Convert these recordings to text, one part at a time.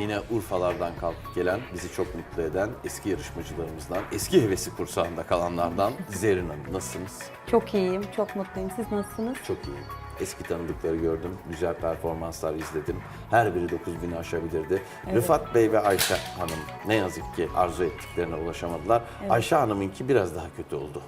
yine Urfalardan kalkıp gelen, bizi çok mutlu eden eski yarışmacılarımızdan, eski hevesi kursağında kalanlardan Zerrin Hanım. Nasılsınız? Çok iyiyim, çok mutluyum. Siz nasılsınız? Çok iyiyim. Eski tanıdıkları gördüm, güzel performanslar izledim. Her biri 9000'i aşabilirdi. Rıfat Bey ve Ayşe Hanım ne yazık ki arzu ettiklerine ulaşamadılar. Ayşe Hanım'ınki biraz daha kötü oldu.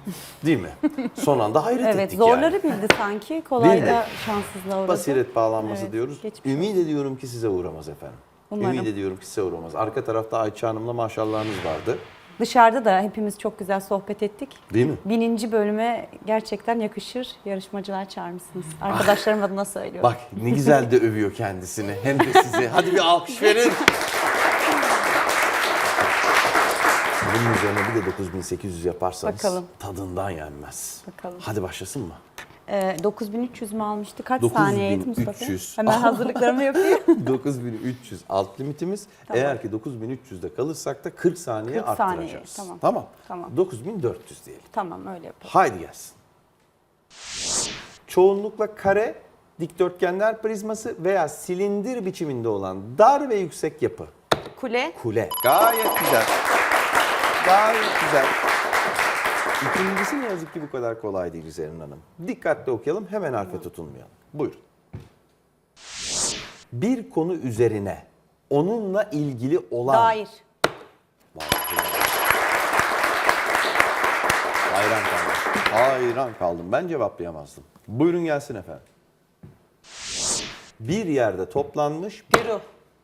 Değil mi? Son anda hayret Evet, ettik zorları yani. bildi sanki. Kolay da şanssızlığa uğradı. Basiret bağlanması Evet, diyoruz. Ümit ediyorum ki size uğramaz efendim. Umarım. Ümit ediyorum ki size uğramaz. Arka tarafta Ayça Hanım'la maşallahınız vardı. Dışarıda da hepimiz çok güzel sohbet ettik. Değil mi? Bininci bölüme gerçekten yakışır yarışmacılar çağırmışsınız. Arkadaşlarım adına söylüyorum. Bak ne güzel de övüyor kendisini. Hem de size. Hadi bir alkış verin. Bunun üzerine bir de 9800 yaparsanız Bakalım. tadından yenmez. Bakalım. Hadi başlasın mı? Ee, 9300 mü almıştı? Kaç 9300. saniyeydi Mustafa? Hemen hazırlıklarımı yapayım. 9300 alt limitimiz. Eğer ki 9300'de kalırsak da 40 saniye 40 saniye, arttıracağız. tamam. Tamam. Tamam. 9400 diyelim. tamam öyle yapalım. Haydi gelsin. Çoğunlukla kare, dikdörtgenler prizması veya silindir biçiminde olan dar ve yüksek yapı. Kule. Kule. Gayet güzel. Gayet güzel. İkincisi ne yazık ki bu kadar kolay değil Zerrin Hanım. Dikkatli okuyalım, hemen harfe tutulmayalım. Buyurun. Bir konu üzerine onunla ilgili olan... Dair. Hayran kaldım. Hayran kaldım. Ben cevaplayamazdım. Buyurun gelsin efendim. Bir yerde toplanmış Güruh.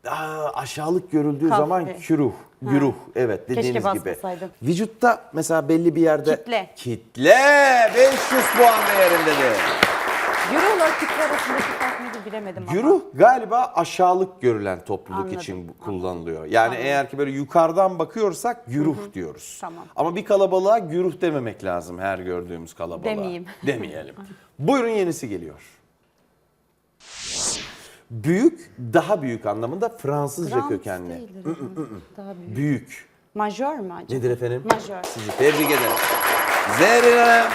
Aa, aşağılık görüldüğü Kahve. zaman küruh, güruh. Evet dediğiniz gibi. basmasaydım. Vücutta mesela belli bir yerde Kitle. Kitle 500 puan değerindedir. Güruhla kitle arasındaki fark nedir bilemedim ama. Güruh galiba aşağılık görülen topluluk Anladım, için bu- kullanılıyor. Yani eğer ki böyle yukarıdan bakıyorsak güruh diyoruz. Tamam. Ama bir kalabalığa güruh dememek lazım her gördüğümüz kalabalığa. Demeyeyim. Demeyelim. Buyurun yenisi geliyor. Büyük, daha büyük anlamında Fransızca Grand kökenli. değildir hocam. Daha büyük. Büyük. Majör mü acaba? Nedir efendim? Majör. Sizi tebrik ederim. Zerrin Hanım.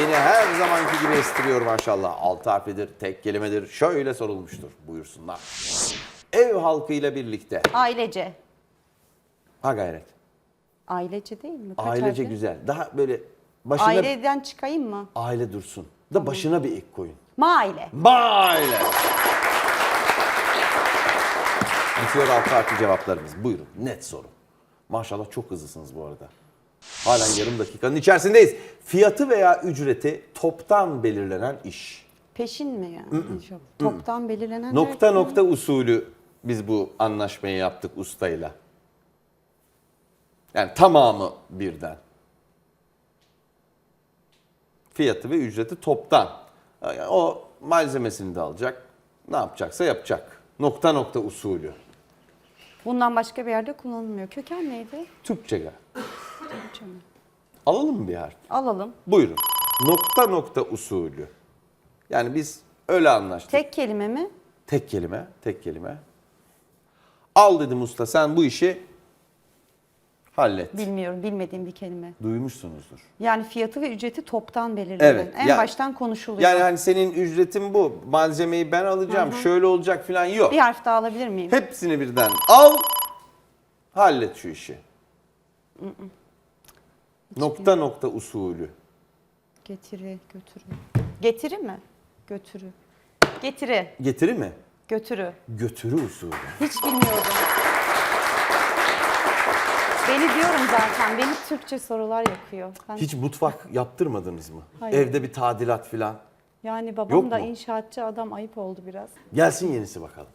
Yine her zamanki gibi estiriyor maşallah. Altı harflidir, tek kelimedir. Şöyle sorulmuştur. Buyursunlar. Ev halkıyla birlikte. Ailece. Ha gayret. Ailece değil mi? Kaç Ailece harfli? güzel. Daha böyle başına aile, Aileden çıkayım mı? dursun. Da başına bir ek koyun. Maile. Aile. Bitiyor altı harfli cevaplarımız. Buyurun. Net soru. Maşallah çok hızlısınız bu arada. Halen yarım dakikanın içerisindeyiz. Fiyatı veya ücreti toptan belirlenen iş. Peşin mi yani? Yok. Toptan belirlenen Nokta derken- nokta usulü biz bu anlaşmayı yaptık ustayla. Yani tamamı birden. Fiyatı ve ücreti toptan. Yani o malzemesini de alacak. Ne yapacaksa yapacak. Nokta nokta usulü. Bundan başka bir yerde kullanılmıyor. Köken neydi? Türkçe. Türkçe mi? Alalım mı bir harf? Alalım. Buyurun. Nokta nokta usulü. Yani biz öyle anlaştık. Tek kelime mi? Tek kelime, tek kelime. Al dedim usta sen bu işi hallet. Bilmiyorum. Bilmediğim bir kelime. Duymuşsunuzdur. Yani fiyatı ve ücreti toptan belirlenen. Evet, En ya- baştan konuşuluyor. Yani hani senin ücretin bu. Malzemeyi ben alacağım. Şöyle olacak falan yok. Bir harf daha alabilir miyim? Hepsini birden al. Hallet şu işi. Nokta nokta usulü. Getiri, götürü. Getiri mi? Götürü. Getiri, Getiri mi? götürü. Götürü usulü. Hiç bilmiyordum. Beni diyorum zaten. Beni Türkçe sorular yakıyor. Ben, Hiç mutfak yaptırmadınız mı? Hayır. Evde bir tadilat falan. yani babam Yok da mu? inşaatçı adam ayıp oldu biraz. Gelsin yenisi bakalım.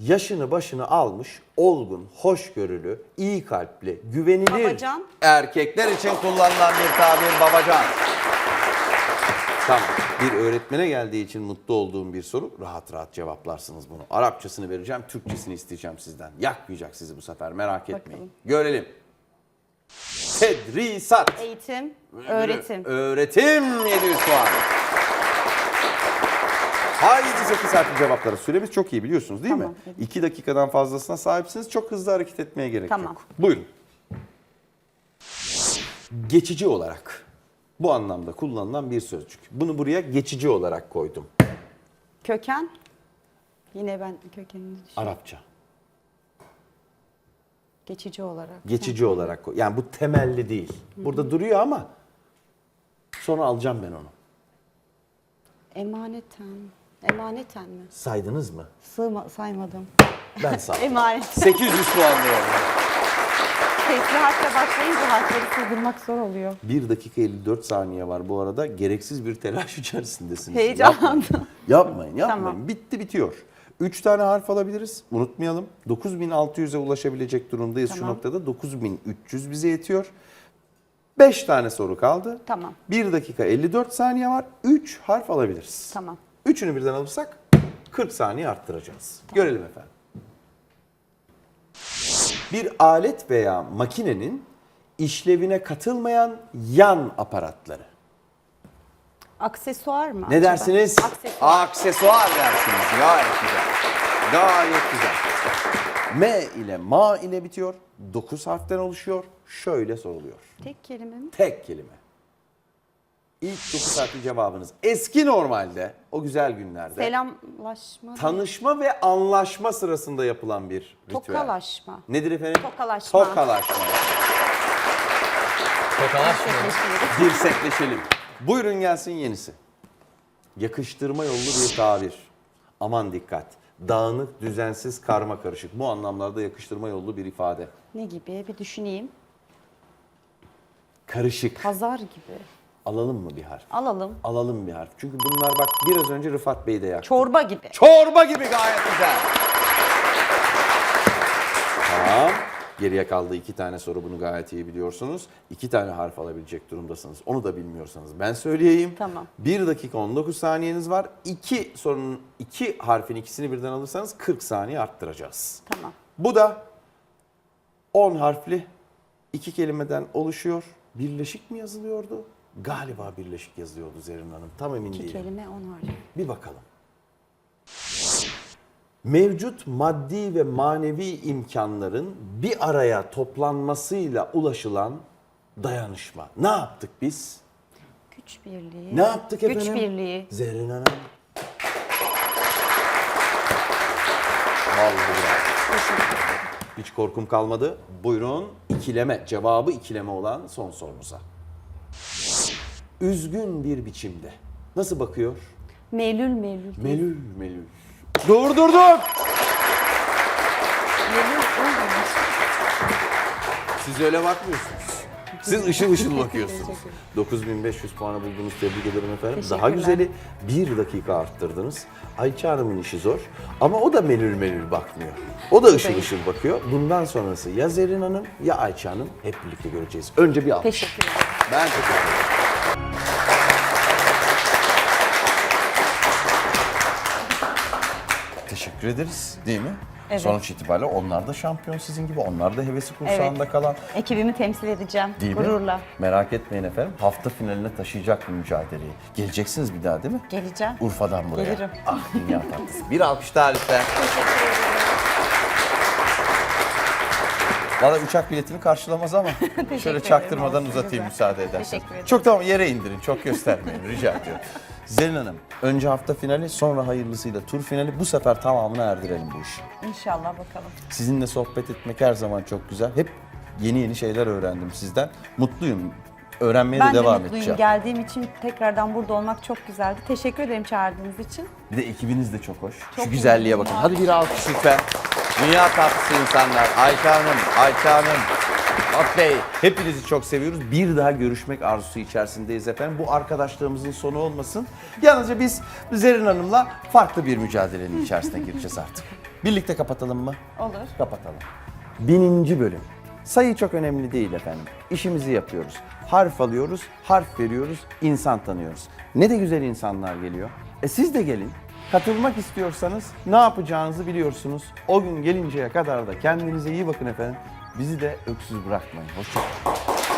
Yaşını başını almış, olgun, hoşgörülü, iyi kalpli, güvenilir Babacan. erkekler için kullanılan bir tabir babacan. Tamam. Bir öğretmene geldiği için mutlu olduğum bir soru. Rahat rahat cevaplarsınız bunu. Arapçasını vereceğim, Türkçesini isteyeceğim sizden. Yakmayacak sizi bu sefer merak etmeyin. Bakalım. Görelim. Tedrisat. Eğitim, öğretim. Öğretim 700 puan. Haydi 8 harfli cevaplara. Süremiz çok iyi biliyorsunuz değil Tamam, mi? evet. 2 dakikadan fazlasına sahipsiniz. Çok hızlı hareket etmeye gerek Tamam. yok. Buyurun. Geçici olarak bu anlamda kullanılan bir sözcük. Bunu buraya geçici olarak koydum. Köken, Yine ben kökenini düşünüyorum. Arapça. Geçici olarak. Geçici olarak. koy- Yani bu temelli değil. Burada duruyor ama sonra alacağım ben onu. Emaneten. Emaneten mi? Saydınız mı? Sığma, saymadım. Ben saydım. Emanet. 800 puan veriyorum. Sesli harfle başlayınca harfleri sığdırmak zor oluyor. 1 dakika 54 saniye var bu arada. Gereksiz bir telaş içerisindesiniz. Heyecanlandım. Yapmayın, yapmayın. yapmayın. Tamam. Bitti bitiyor. 3 tane harf alabiliriz. Unutmayalım. 9600'e ulaşabilecek durumdayız şu Tamam. noktada. 9300 bize yetiyor. 5 tane soru kaldı. Tamam. 1 dakika 54 saniye var. 3 harf alabiliriz. Tamam. Üçünü birden alırsak 40 saniye arttıracağız. Görelim efendim. Bir alet veya makinenin işlevine katılmayan yan aparatları. Aksesuar mı? Ne acaba? dersiniz? Aksesuar. Aksesuar dersiniz. Gayet güzel. Gayet güzel. M ile ma ile bitiyor. 9 harften oluşuyor. Şöyle soruluyor. Tek kelime mi? Tek kelime. İlk 9 harfli cevabınız. Eski normalde, o güzel günlerde. Selamlaşma. Tanışma ve anlaşma sırasında yapılan bir ritüel. Tokalaşma. Nedir efendim? Tokalaşma. Tokalaşma. Gerçekleştirir. Dirsekleşelim. Buyurun gelsin yenisi. Yakıştırma yollu bir tabir. Aman dikkat. Dağınık, düzensiz, karma karışık. Bu anlamlarda yakıştırma yollu bir ifade. Ne gibi? Bir düşüneyim. Karışık. Pazar gibi. Alalım mı bir harf? Alalım. Alalım bir harf. Çünkü bunlar bak biraz önce Rıfat Bey de yaktı. Çorba gibi. Çorba gibi gayet güzel. Tamam. Geriye kaldı iki tane soru bunu gayet iyi biliyorsunuz. İki tane harf alabilecek durumdasınız. Onu da bilmiyorsanız ben söyleyeyim. Tamam. 1 dakika 19 saniyeniz var. İki sorunun iki harfin ikisini birden alırsanız 40 saniye arttıracağız. Tamam. Bu da 10 harfli iki kelimeden oluşuyor. Birleşik mi yazılıyordu? Galiba birleşik yazılıyordu Zerrin Hanım. Tam emin İki değilim. kelime on harf. Bir bakalım. Mevcut maddi ve manevi imkanların bir araya toplanmasıyla ulaşılan dayanışma. Ne yaptık biz? Güç birliği. Ne yaptık efendim? Güç birliği. Zerrin Hanım. Vallahi bravo. Hiç korkum kalmadı. Buyurun ikileme, cevabı ikileme olan son sorumuza. Üzgün bir biçimde. Nasıl bakıyor? Melül melül. Melül melül. Durdurduk. Melül olmamış. Siz öyle bakmıyorsunuz. Siz ışıl ışıl bakıyorsunuz. 9500 puanı buldunuz. Tebrik ederim efendim. Daha güzeli bir dakika arttırdınız. Ayça Hanım'ın işi zor. Ama o da melül melül bakmıyor. O da ışıl ışıl bakıyor. Bundan sonrası ya Zerrin Hanım ya Ayça Hanım hep birlikte göreceğiz. Önce bir alkış. Teşekkür ederim. Ben teşekkür ederim. Teşekkür ederiz değil mi? Evet. Sonuç itibariyle onlar da şampiyon sizin gibi. Onlar da hevesi kursağında kalan. Ekibimi temsil edeceğim. Değil mi? Gururla. Merak etmeyin efendim. Hafta finaline taşıyacak bu mücadeleyi. Geleceksiniz bir daha değil mi? Geleceğim. Urfa'dan buraya. Gelirim. Ah dünya tatlısı. Bir alkış daha lütfen. Valla uçak biletini karşılamaz ama şöyle ederim, çaktırmadan olsun, uzatayım güzel. müsaade edersen. Teşekkür ederim. Çok tamam yere indirin. Çok göstermeyin. rica ediyorum. Zerrin Hanım, önce hafta finali sonra hayırlısıyla tur finali. Bu sefer tamamını erdirelim bu işi. İnşallah bakalım. Sizinle sohbet etmek her zaman çok güzel. Hep yeni yeni şeyler öğrendim sizden. Mutluyum. Öğrenmeye Ben de de devam mutluyum. edeceğim. Geldiğim için tekrardan burada olmak çok güzeldi. Teşekkür ederim çağırdığınız için. Bir de ekibiniz de çok hoş. Çok Şu güzelliğe bakın. Hadi bir alkış lütfen. Dünya tatlısı insanlar. Ayça Hanım, Ayça Hanım, Fuat Bey. Hepinizi çok seviyoruz. Bir daha görüşmek arzusu içerisindeyiz efendim. Bu arkadaşlığımızın sonu olmasın. Yalnızca biz Zerrin Hanım'la farklı bir mücadelenin içerisine gireceğiz artık. Birlikte kapatalım mı? Olur. Kapatalım. Bininci bölüm. Sayı çok önemli değil efendim. İşimizi yapıyoruz. Harf alıyoruz, harf veriyoruz, insan tanıyoruz. Ne de güzel insanlar geliyor. E siz de gelin. Katılmak istiyorsanız ne yapacağınızı biliyorsunuz. O gün gelinceye kadar da kendinize iyi bakın efendim. Bizi de öksüz bırakmayın. Hoşçakalın.